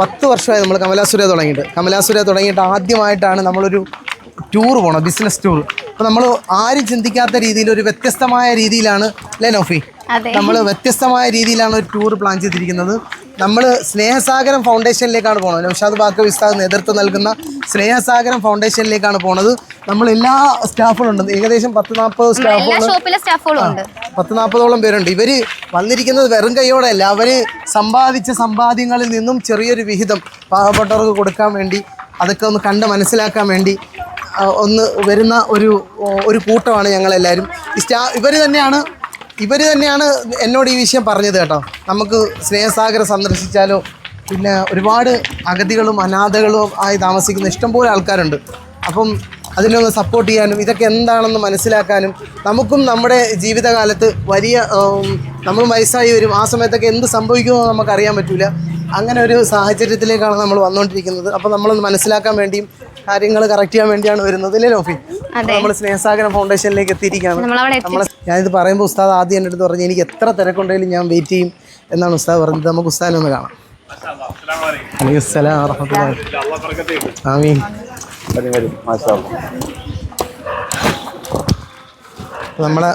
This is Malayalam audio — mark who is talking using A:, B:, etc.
A: പത്ത് വർഷമായി നമ്മൾ കമലാസുര തുടങ്ങിയിട്ട്. കമലാസുര തുടങ്ങിയിട്ട് ആദ്യമായിട്ടാണ് നമ്മളൊരു ടൂർ പോകണം ബിസിനസ് ടൂർ അപ്പോൾ നമ്മൾ ആരും ചിന്തിക്കാത്ത രീതിയിൽ ഒരു വ്യത്യസ്തമായ രീതിയിലാണ്
B: ലെനോഫി.
A: നമ്മൾ വ്യത്യസ്തമായ രീതിയിലാണ് ഒരു ടൂർ പ്ലാൻ ചെയ്തിരിക്കുന്നത്. നമ്മൾ സ്നേഹസാഗരം ഫൗണ്ടേഷനിലേക്കാണ് പോകുന്നത് നൗഷാദ് ബാക്ക വിസ്താദ് നേതൃത്വം നൽകുന്ന സ്നേഹസാഗരം ഫൗണ്ടേഷനിലേക്കാണ് പോണത്. നമ്മൾ എല്ലാ സ്റ്റാഫുകളും ഉണ്ട് ഏകദേശം പത്ത് നാൽപ്പത് സ്റ്റാഫുകൾ
B: സ്റ്റാഫുകളും
A: പത്ത് നാൽപ്പതോളം പേരുണ്ട്. ഇവർ വന്നിരിക്കുന്നത് വെറും കൈയോടെയല്ല അവർ സമ്പാദിച്ച സമ്പാദ്യങ്ങളിൽ നിന്നും ചെറിയൊരു വിഹിതം പാവപ്പെട്ടവർക്ക് കൊടുക്കാൻ വേണ്ടി അതൊക്കെ ഒന്ന് കണ്ട് മനസ്സിലാക്കാൻ വേണ്ടി ഒന്ന് വരുന്ന ഒരു ഒരു കൂട്ടമാണ് ഞങ്ങളെല്ലാവരും. ഈ സ്റ്റാ ഇവർ തന്നെയാണ് ഇവർ തന്നെയാണ് എന്നോട് ഈ വിഷയം പറഞ്ഞത് കേട്ടോ. നമുക്ക് സ്നേഹസാഗരം സന്ദർശിച്ചാലോ പിന്നെ ഒരുപാട് അഗതികളും അനാഥകളും ആയി താമസിക്കുന്ന ഇഷ്ടംപോലെ ആൾക്കാരുണ്ട്. അപ്പം അതിനൊന്ന് സപ്പോർട്ട് ചെയ്യാനും ഇതൊക്കെ എന്താണെന്ന് മനസ്സിലാക്കാനും നമുക്കും നമ്മുടെ ജീവിതകാലത്ത് വലിയ നമ്മൾ വയസ്സായി വരും ആ സമയത്തൊക്കെ എന്ത് സംഭവിക്കുമോ നമുക്ക് അറിയാൻ പറ്റില്ല അങ്ങനെ ഒരു സാഹചര്യത്തിലേക്കാണ് നമ്മൾ വന്നുകൊണ്ടിരിക്കുന്നത് അപ്പോൾ നമ്മളൊന്ന് മനസ്സിലാക്കാൻ വേണ്ടിയും കാര്യങ്ങൾ കറക്റ്റ് ചെയ്യാൻ വേണ്ടിയാണ് വരുന്നത്. അല്ലേ ലോഫി. നമ്മൾ സ്നേഹസാഗരം ഫൗണ്ടേഷനിലേക്ക് എത്തിയിരിക്കുകയാണ്. ഞാനിത് പറയുമ്പോൾ ഉസ്താദ് ആദ്യം എന്റെ അടുത്ത് പറഞ്ഞു എനിക്ക് എത്ര തിരക്കുണ്ടെങ്കിലും ഞാൻ വെയിറ്റ് ചെയ്യും എന്നാണ് ഉസ്താദ് പറഞ്ഞത്. നമുക്ക് ഉസ്താദിനെ ഒന്ന് കാണാം. നമ്മളെ